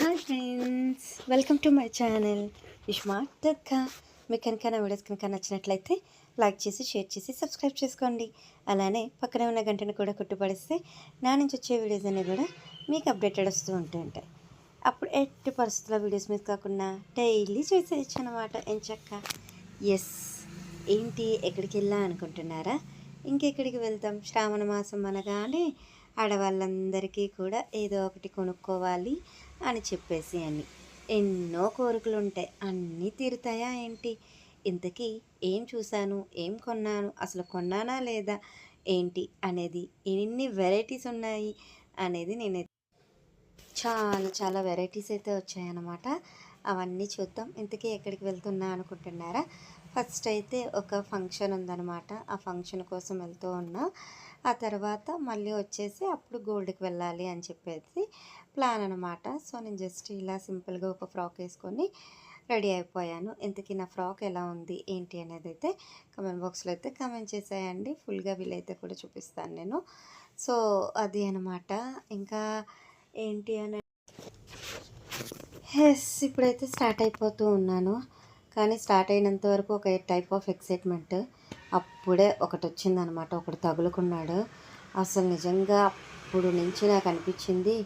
Hi friends welcome to my channel విష్మార్ట్ దక్క మీకు కనుక నా వీడియోస్ కనుక నచ్చినట్లయితే లైక్ చేసి షేర్ చేసి సబ్స్క్రైబ్ చేసుకోండి. అలానే పక్కనే ఉన్న గంటను కూడా కొట్టుపడిస్తే నా నుంచి వచ్చే వీడియోస్ అన్నీ కూడా మీకు అప్డేటెడ్ వస్తూ ఉంటూ ఉంటాయి అప్పుడు ఎట్టి పరిస్థితుల్లో వీడియోస్ మీద కాకుండా డైలీ చూసేయచ్చు అనమాట ఎంచక్క ఎస్ ఏంటి? ఎక్కడికి వెళ్ళా అనుకుంటున్నారా ఇంకెక్కడికి వెళ్తాం? శ్రావణ మాసం అనగానే ఆడవాళ్ళందరికీ కూడా ఏదో ఒకటి కొనుక్కోవాలి అని చెప్పేసి అని. ఎన్నో కోరికలు ఉంటాయి అన్నీ తీరుతాయా ఏంటి? ఇంతకీ ఏం చూశాను? ఏం కొన్నాను? అసలు కొన్నానా లేదా? ఏంటి అనేది ఎన్ని వెరైటీస్ ఉన్నాయి అనేది నేను చాలా చాలా వెరైటీస్ అయితే వచ్చాయన్నమాట. అవన్నీ చూద్దాం. ఇంతకీ ఎక్కడికి వెళ్తున్నా అనుకుంటున్నారా? ఫస్ట్ అయితే ఒక ఫంక్షన్ ఉందన్నమాట. ఆ ఫంక్షన్ కోసం వెళ్తూ ఉన్నా. ఆ తర్వాత మళ్ళీ వచ్చేసి అప్పుడు గోల్డ్కి వెళ్ళాలి అని చెప్పేసి ప్లాన్ అనమాట సో నేను జస్ట్ ఇలా సింపుల్గా ఒక ఫ్రాక్ వేసుకొని రెడీ అయిపోయాను. ఇంతకీ నా ఫ్రాక్ ఎలా ఉంది? ఏంటి అనేది అయితే కమెంట్ బాక్స్లో అయితే కమెంట్ చేసేయండి. ఫుల్గా వీలైతే కూడా చూపిస్తాను నేను. సో అది అనమాట ఇంకా ఏంటి అని ఎస్ ఇప్పుడైతే స్టార్ట్ అయిపోతూ ఉన్నాను. కానీ స్టార్ట్ అయినంత వరకు ఒక టైప్ ఆఫ్ ఎక్సైట్మెంట్. అప్పుడే ఒకటి వచ్చిందనమాట ఒకటి తగులుకున్నాడు. అసలు నిజంగా అప్పుడు నుంచి నాకు అనిపించింది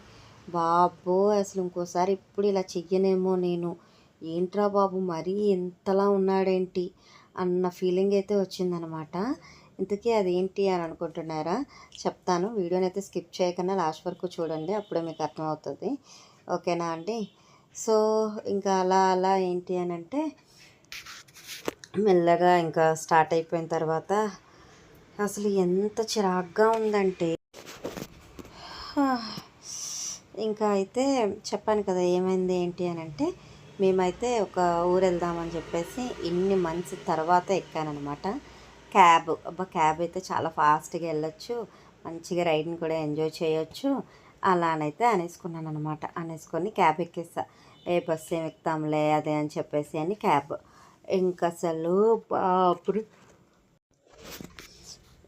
బాబో అసలు ఇంకోసారి ఇప్పుడు ఇలా చెయ్యనేమో నేను. ఏంట్రా బాబు మరీ ఇంతలా ఉన్నాడేంటి? అన్న ఫీలింగ్ అయితే వచ్చిందనమాట. ఇంతకీ అదేంటి అని అనుకుంటున్నారా? చెప్తాను. వీడియోని అయితే స్కిప్ చేయకుండా లాస్ట్ వరకు చూడండి. అప్పుడే మీకు అర్థమవుతుంది. ఓకేనా అండి? సో ఇంకా అలా అలా ఏంటి అని అంటే మెల్లగా ఇంకా స్టార్ట్ అయిపోయిన తర్వాత అసలు ఎంత చిరాగ్గా ఉందంటే ఇంకా అయితే చెప్పాను కదా ఏమైంది ఏంటి అని అంటే మేమైతే ఒక ఊరు వెళ్దామని చెప్పేసి ఇన్ని మంత్స్ తర్వాత ఎక్కానమాట క్యాబ్. అబ్బా క్యాబ్ అయితే చాలా ఫాస్ట్గా వెళ్ళొచ్చు మంచిగా రైడ్ని కూడా ఎంజాయ్ చేయొచ్చు. అలానైతే అనేసుకున్నాను అనమాట అనేసుకొని క్యాబ్ ఎక్కేస్తా ఏ బస్సు ఏమి ఎక్కుతాంలే అదే అని చెప్పేసి అని క్యాబ్. ఇంకా అసలు అప్పుడు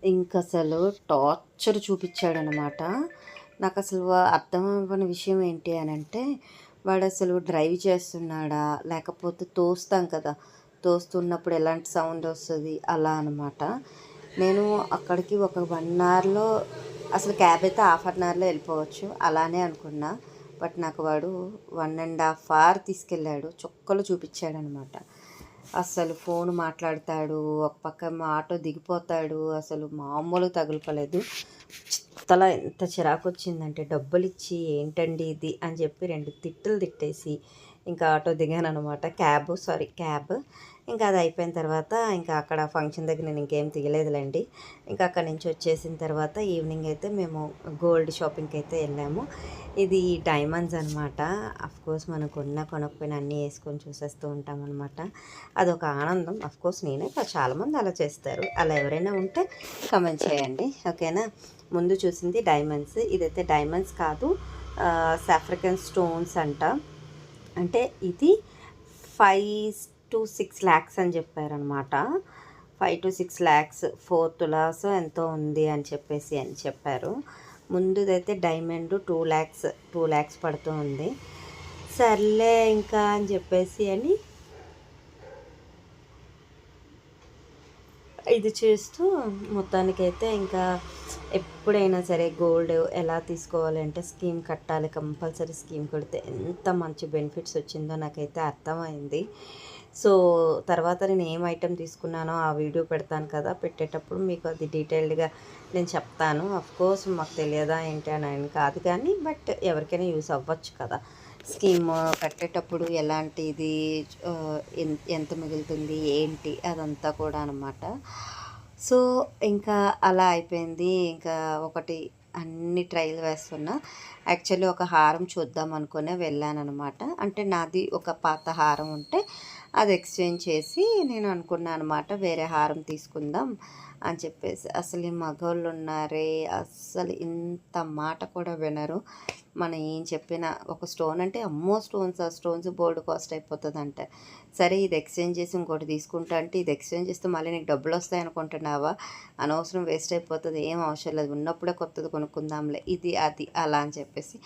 ఇంకా అసలు టార్చర్ చూపించాడనమాట నాకు అసలు అర్థం అవ్వని విషయం ఏంటి అని అంటే వాడు అసలు డ్రైవ్ చేస్తున్నాడా లేకపోతే తోస్తాం కదా. తోస్తున్నప్పుడు ఎలాంటి సౌండ్ వస్తుంది అలా అనమాట నేను అక్కడికి ఒక వన్ అవర్లో అసలు క్యాబ్ అయితే హాఫ్ అన్ అవర్లో వెళ్ళిపోవచ్చు అలానే అనుకున్నా. బట్ నాకు వాడు వన్ అండ్ హాఫ్ అవర్ తీసుకెళ్ళాడు చుక్కలు చూపించాడనమాట అసలు ఫోన్ మాట్లాడతాడు ఒక పక్క మా ఆటో దిగిపోతాడు అసలు మామూలు తగులుకోలేదు. తల ఎంత చిరాకు వచ్చిందంటే డబ్బులు ఇచ్చి ఏంటండి ఇది? అని చెప్పి రెండు తిట్టులు తిట్టేసి ఇంకా ఆటో దిగాను అనమాట క్యాబ్ సారీ క్యాబ్. ఇంకా అది అయిపోయిన తర్వాత ఇంకా అక్కడ ఫంక్షన్ దగ్గర నేను ఇంకేం తీయలేదులేండి. ఇంకా అక్కడ నుంచి వచ్చేసిన తర్వాత ఈవినింగ్ అయితే మేము గోల్డ్ షాపింగ్కి అయితే వెళ్ళాము. ఇది డైమండ్స్ అనమాట కోర్స్ మనకు ఉన్న కొనకపోయినా అన్నీ వేసుకొని చూసేస్తూ ఉంటాం అనమాట అదొక ఆనందం. కోర్స్ నేనే చాలామంది అలా చేస్తారు. అలా ఎవరైనా ఉంటే కమెంట్ చేయండి. ఓకేనా? ముందు చూసింది డైమండ్స్. ఇదైతే డైమండ్స్ కాదు సాఫ్రికన్ స్టోన్స్ అంట. అంటే ఇది ఫైవ్ టు సిక్స్ ల్యాక్స్ అని చెప్పారనమాట five to six lakhs four tolas ఎంతో ఉంది అని చెప్పేసి అని చెప్పారు. ముందుదైతే diamond two lakhs two lakhs పడుతూ ఉంది. సర్లే ఇంకా అని చెప్పేసి అని ఇది చేస్తూ మొత్తానికైతే ఇంకా ఎప్పుడైనా సరే గోల్డ్ ఎలా తీసుకోవాలి అంటే స్కీమ్ కట్టాలి కంపల్సరీ స్కీమ్ కడితే ఎంత మంచి బెనిఫిట్స్ వచ్చిందో నాకైతే అర్థమైంది. సో తర్వాత నేను ఏం ఐటెం తీసుకున్నానో ఆ వీడియో పెడతాను కదా పెట్టేటప్పుడు మీకు అది డీటెయిల్డ్గా నేను చెప్తాను. కోర్స్ మాకు తెలియదా ఏంటి అని కాదు కానీ బట్ ఎవరికైనా యూస్ అవ్వచ్చు కదా. స్కీమ్ కట్టేటప్పుడు ఎలాంటిది ఎంత మిగులుతుంది ఏంటి అదంతా కూడా అనమాట సో ఇంకా అలా అయిపోయింది. ఇంకా ఒకటి అన్ని ట్రైల్ వేస్తున్నా. యాక్చువల్లీ ఒక హారం చూద్దాం అనుకునే వెళ్ళాను అనమాట అంటే నాది ఒక పాత హారం ఉంటే అది ఎక్స్చేంజ్ చేసి నేను అనుకున్నాను అనమాట వేరే హారం తీసుకుందాం అని చెప్పేసి. అసలు ఈ మగవాళ్ళు ఉన్నారే అస్సలు ఇంత మాట కూడా వినరు. మనం ఏం చెప్పినా ఒక స్టోన్ అంటే అమ్మో! స్టోన్స్ ఆ స్టోన్స్ బోల్డ్ కాస్ట్ అయిపోతుంది అంటే సరే ఇది ఎక్స్చేంజ్ చేసి ఇంకోటి తీసుకుంటా అంటే ఇది ఎక్స్చేంజ్ చేస్తే మళ్ళీ నీకు డబ్బులు వస్తాయి అనుకుంటున్నావా? అనవసరం వేస్ట్ అయిపోతుంది ఏం అవసరం లేదు. ఉన్నప్పుడే కొత్తది కొనుక్కుందాంలే ఇది అది అలా అని చెప్పేసి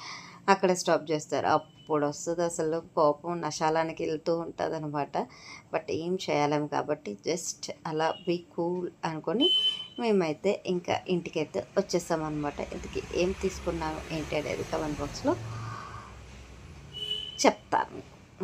అక్కడ స్టాప్ చేస్తారు. అప్పుడు వస్తుంది అసలు కోపం నశాలానికి వెళ్తూ ఉంటుంది అనమాట బట్ ఏం చేయలేము కాబట్టి జస్ట్ అలా బీ కూల్ అనుకొని మేమైతే ఇంకా ఇంటికైతే వచ్చేసాం ఇంతకీ ఏం తీసుకున్నాను ఏంటి అనేది కమెంట్ బాక్స్లో